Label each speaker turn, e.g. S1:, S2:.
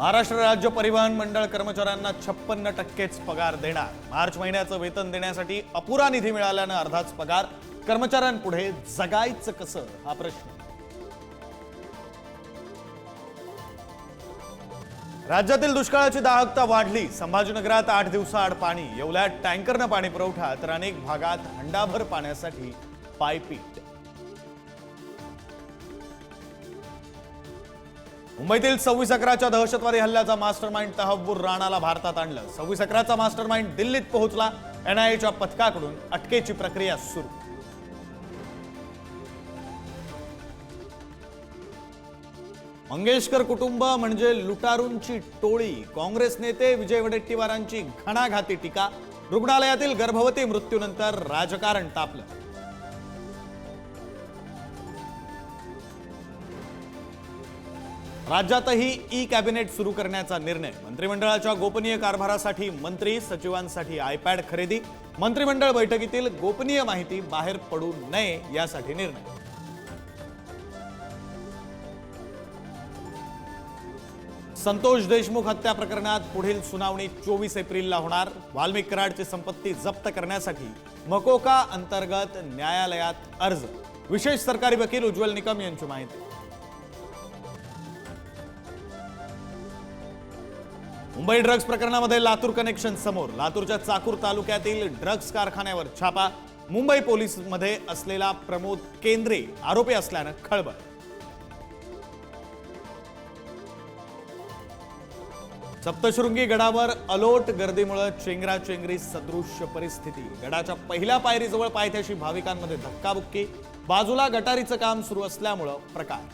S1: महाराष्ट्र राज्य परिवहन मंडळ कर्मचाऱ्यांना छप्पन्न टक्केच पगार देणार. मार्च महिन्याचं वेतन देण्यासाठी अपुरा निधी मिळाल्यानं अर्धाच पगार. कर्मचाऱ्यांपुढे जगायचं कसं? हा प्रश्न. राज्यातील दुष्काळाची दाहकता वाढली. संभाजीनगरात आठ दिवसाआड पाणी. येवल्यात टँकरनं पाणी पुरवठा तर अनेक भागात हंडाभर पाण्यासाठी पायपीट. मुंबईतील सव्वीस अकराच्या दहशतवादी हल्ल्याचा मास्टरमाइंड तहव्वूर राणाला भारतात आणलं. सव्वीस अकराचा मास्टरमाइंड दिल्लीत पोहोचला. एनआयएच्या पथकाकडून अटकेची प्रक्रिया सुरू. मंगेशकर कुटुंब म्हणजे लुटारूंची टोळी. काँग्रेस नेते विजय वडेट्टीवारांची घणाघाती टीका. रुग्णालयातील गर्भवती मृत्यूनंतर राजकारण तापलं. राज्यातही ई कॅबिनेट सुरू करण्याचा निर्णय. मंत्रिमंडळाच्या गोपनीय कारभारासाठी मंत्री सचिवांसाठी आयपॅड खरेदी. मंत्रिमंडळ बैठकीतील गोपनीय माहिती बाहेर पडू नये यासाठी निर्णय. संतोष देशमुख हत्या प्रकरणात पुढील सुनावणी चोवीस एप्रिलला होणार. वाल्मिक कराडची संपत्ती जप्त करण्यासाठी मकोका अंतर्गत न्यायालयात अर्ज. विशेष सरकारी वकील उज्ज्वल निकम यांची माहिती. मुंबई ड्रग्ज प्रकरणामध्ये लातूर कनेक्शन समोर. लातूरच्या चाकूर तालुक्यातील ड्रग्ज कारखान्यावर छापा. मुंबई पोलीसमध्ये असलेला प्रमोद केंद्रे आरोपी असल्यानं खळबळ. सप्तशृंगी गडावर अलोट गर्दीमुळे चेंगराचेंगरी सदृश्य परिस्थिती. गडाच्या पहिल्या पायरीजवळ पायथ्याशी भाविकांमध्ये धक्काबुक्की. बाजूला गटारीचं काम सुरू असल्यामुळं प्रकार.